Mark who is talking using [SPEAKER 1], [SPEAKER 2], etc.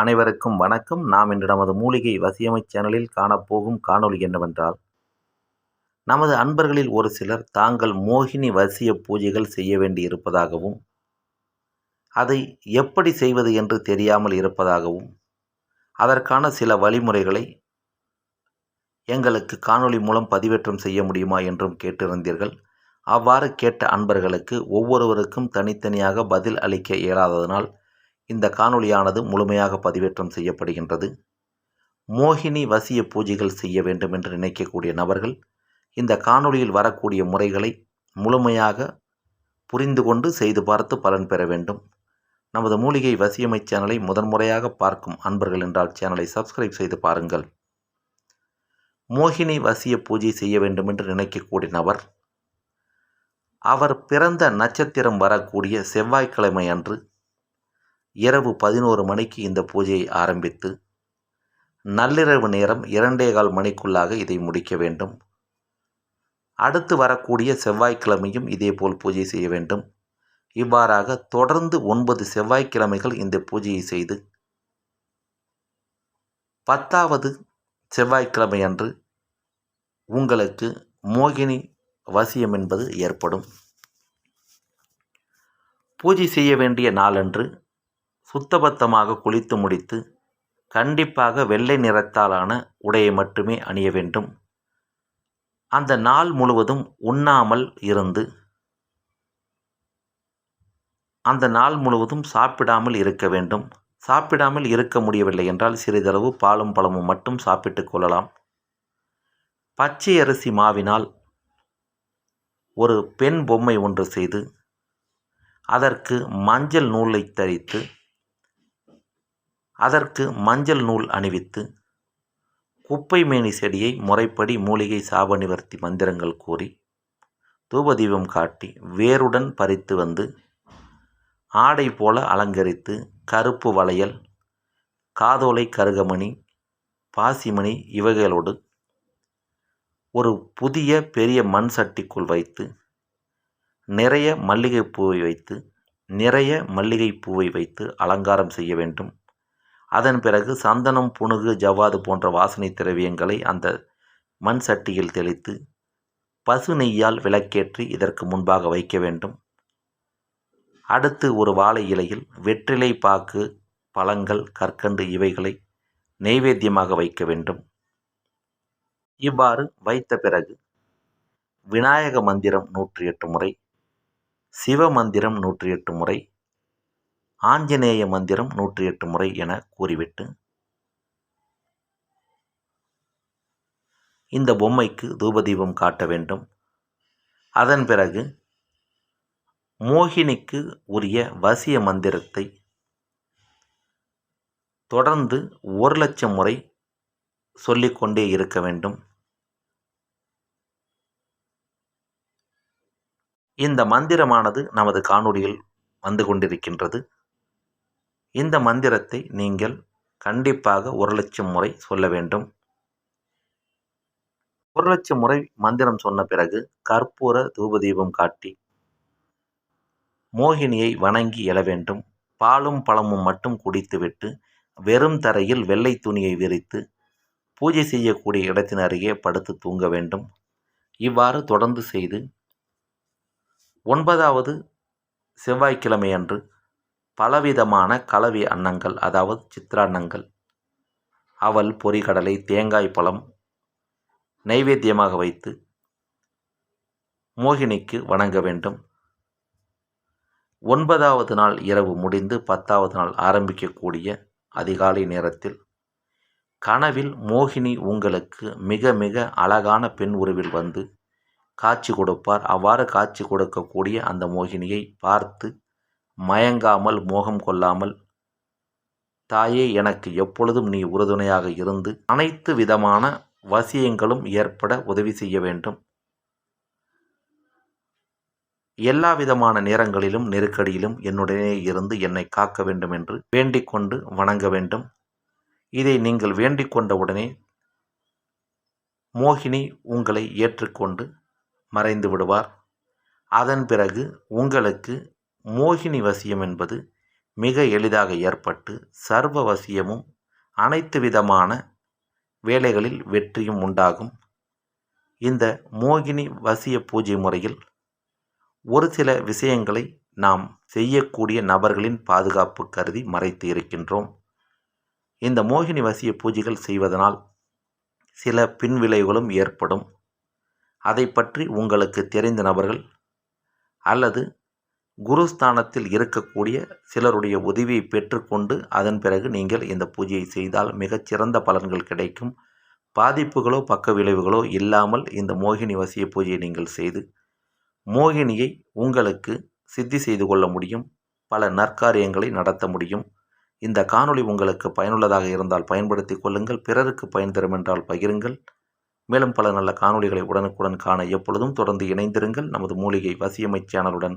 [SPEAKER 1] அனைவருக்கும் வணக்கம். நாம் இன்று நமது மூலிகை வசியமை சேனலில் காணப்போகும் காணொளி என்னவென்றால் நமது அன்பர்களில் ஒரு சிலர் தாங்கள் மோகினி வசிய பூஜைகள் செய்ய வேண்டி இருப்பதாகவும் அதை எப்படி செய்வது என்று தெரியாமல் இருப்பதாகவும் அதற்கான சில வழிமுறைகளை எங்களுக்கு காணொளி மூலம் பதிவேற்றம் செய்ய முடியுமா என்றும் கேட்டிருந்தீர்கள். அவ்வாறு கேட்ட அன்பர்களுக்கு ஒவ்வொருவருக்கும் தனித்தனியாக பதில் அளிக்க இயலாததனால் இந்த காணொளியானது முழுமையாக பதிவேற்றம் செய்யப்படுகின்றது. மோகினி வசிய பூஜைகள் செய்ய வேண்டும் என்று நினைக்கக்கூடிய நபர்கள் இந்த காணொளியில் வரக்கூடிய முறைகளை முழுமையாக புரிந்து கொண்டு செய்து பார்த்து பலன் பெற வேண்டும். நமது மூலிகை வசியமை சேனலை முதன்முறையாக பார்க்கும் அன்பர்கள் என்றால் சேனலை சப்ஸ்கிரைப் செய்து பாருங்கள். மோகினி வசிய பூஜை செய்ய வேண்டும் என்று நினைக்கக்கூடிய நபர் அவர் பிறந்த நட்சத்திரம் வரக்கூடிய செவ்வாய்க்கிழமை அன்று இரவு பதினோரு மணிக்கு இந்த பூஜையை ஆரம்பித்து நள்ளிரவு நேரம் இரண்டே கால் மணிக்குள்ளாக இதை முடிக்க வேண்டும். அடுத்து வரக்கூடிய செவ்வாய்க்கிழமையும் இதேபோல் பூஜை செய்ய வேண்டும். இவ்வாறாக தொடர்ந்து ஒன்பது செவ்வாய்க்கிழமைகள் இந்த பூஜையை செய்து பத்தாவது செவ்வாய்க்கிழமை அன்று உங்களுக்கு மோகினி வசியம் என்பது ஏற்படும். பூஜை செய்ய வேண்டிய நாளன்று சுத்தபத்தமாக குளித்து முடித்து கண்டிப்பாக வெள்ளை நிறத்தாலான உடையை மட்டுமே அணிய வேண்டும். அந்த நாள் முழுவதும் உண்ணாமல் இருந்து அந்த நாள் முழுவதும் சாப்பிடாமல் இருக்க வேண்டும். சாப்பிடாமல் இருக்க முடியவில்லை என்றால் சிறிதளவு பாலும் பழமும் மட்டும் சாப்பிட்டு கொள்ளலாம். பச்சை அரிசி மாவினால் ஒரு பெண் பொம்மை ஒன்று செய்து அதற்கு மஞ்சள் நூலை தரித்து அதற்கு மஞ்சள் நூல் அணிவித்து குப்பை மேனி செடியை முறைப்படி மூலிகை சாப நிவர்த்தி மந்திரங்கள் கூறி தூபதீபம் காட்டி வேருடன் பறித்து வந்து ஆடை போல அலங்கரித்து கருப்பு வளையல் காதோலை கருகமணி பாசிமணி இவைகளோடு ஒரு புதிய பெரிய மண் சட்டிக்குள் வைத்து நிறைய மல்லிகை பூவை வைத்து நிறைய மல்லிகை பூவை வைத்து அலங்காரம் செய்ய வேண்டும். அதன் பிறகு சந்தனம் புனுகு ஜவ்வாது போன்ற வாசனை திரவியங்களை அந்த மண் சட்டியில் தெளித்து பசு நெய்யால் விளக்கேற்றி இதற்கு முன்பாக வைக்க வேண்டும். அடுத்து ஒரு வாழை இலையில் வெற்றிலை பாக்கு பழங்கள் கற்கண்டு இவைகளை நெய்வேத்தியமாக வைக்க வேண்டும். இவ்வாறு வைத்த பிறகு விநாயக மந்திரம் நூற்றி எட்டு முறை சிவ மந்திரம் நூற்றி எட்டு முறை ஆஞ்சநேய மந்திரம் நூற்றி எட்டு முறை என கூறிவிட்டு இந்த பொம்மைக்கு தூபதீபம் காட்ட வேண்டும். அதன் பிறகு மோகினிக்கு உரிய வசிய மந்திரத்தை தொடர்ந்து ஒரு லட்சம் முறை சொல்லிக்கொண்டே இருக்க வேண்டும். இந்த மந்திரமானது நமது காணொளியில் வந்து கொண்டிருக்கின்றது. இந்த மந்திரத்தை நீங்கள் கண்டிப்பாக ஒரு லட்சம் முறை சொல்ல வேண்டும். ஒரு லட்சம் முறை மந்திரம் சொன்ன பிறகு கற்பூர தூபதீபம் காட்டி மோகினியை வணங்கி எழ வேண்டும். பாலும் பழமும் மட்டும் குடித்துவிட்டு வெறும் தரையில் வெள்ளை துணியை விரித்து பூஜை செய்யக்கூடிய இடத்தின் அருகே படுத்து தூங்க வேண்டும். இவ்வாறு தொடர்ந்து செய்து ஒன்பதாவது செவ்வாய்க்கிழமை அன்று பலவிதமான கலவி அன்னங்கள் அதாவது சித்திராண்ணங்கள் அவல் பொரிகடலை தேங்காய் பழம் நைவேத்தியமாக வைத்து மோகினிக்கு வணங்க வேண்டும். ஒன்பதாவது நாள் இரவு முடிந்து பத்தாவது நாள் ஆரம்பிக்கக்கூடிய அதிகாலை நேரத்தில் கனவில் மோகினி உங்களுக்கு மிக மிக அழகான பெண் உருவில் வந்து காட்சி கொடுப்பார். அவ்வாறு காட்சி கொடுக்கக்கூடிய அந்த மோகினியை பார்த்து மயங்காமல் மோகம் கொள்ளாமல் தாயே எனக்கு எப்பொழுதும் நீ உறுதுணையாக இருந்து அனைத்து விதமான வசியங்களும் ஏற்பட உதவி செய்ய வேண்டும். எல்லா விதமான நேரங்களிலும் நெருக்கடியிலும் என்னுடனே இருந்து என்னை காக்க வேண்டும் என்று வேண்டிக் கொண்டு வணங்க வேண்டும். இதை நீங்கள் வேண்டிக் கொண்டவுடனே மோகினி உங்களை ஏற்றுக்கொண்டு மறைந்து விடுவார். அதன் பிறகு உங்களுக்கு மோகினி வசியம் என்பது மிக எளிதாக ஏற்பட்டு சர்வ வசியமும் அனைத்து விதமான வேலைகளில் வெற்றியும் உண்டாகும். இந்த மோகினி வசிய பூஜை முறையில் ஒரு சில விஷயங்களை நாம் செய்யக்கூடிய நபர்களின் பாதுகாப்பு கருதி மறைத்து இருக்கின்றோம். இந்த மோகினி வசிய பூஜைகள் செய்வதனால் சில பின்விளைவுகளும் ஏற்படும். அதை பற்றி உங்களுக்கு தெரிந்த நபர்கள் அல்லது குருஸ்தானத்தில் இருக்கக்கூடிய சிலருடைய உதவியை பெற்றுக்கொண்டு அதன் பிறகு நீங்கள் இந்த பூஜையை செய்தால் மிகச்சிறந்த பலன்கள் கிடைக்கும். பாதிப்புகளோ பக்க விளைவுகளோ இல்லாமல் இந்த மோகினி வசிய பூஜையை நீங்கள் செய்து மோகினியை உங்களுக்கு சித்தி செய்து கொள்ள முடியும். பல நற்காரியங்களை நடத்த முடியும். இந்த காணொளி உங்களுக்கு பயனுள்ளதாக இருந்தால் பயன்படுத்தி கொள்ளுங்கள். பிறருக்கு பயன் தரும் என்றால் பகிருங்கள். மேலும் பல நல்ல காணொளிகளை உடனுக்குடன் காண எப்பொழுதும் தொடர்ந்து இணைந்திருங்கள். நமது மூலிகை வசியமை சேனலுடன்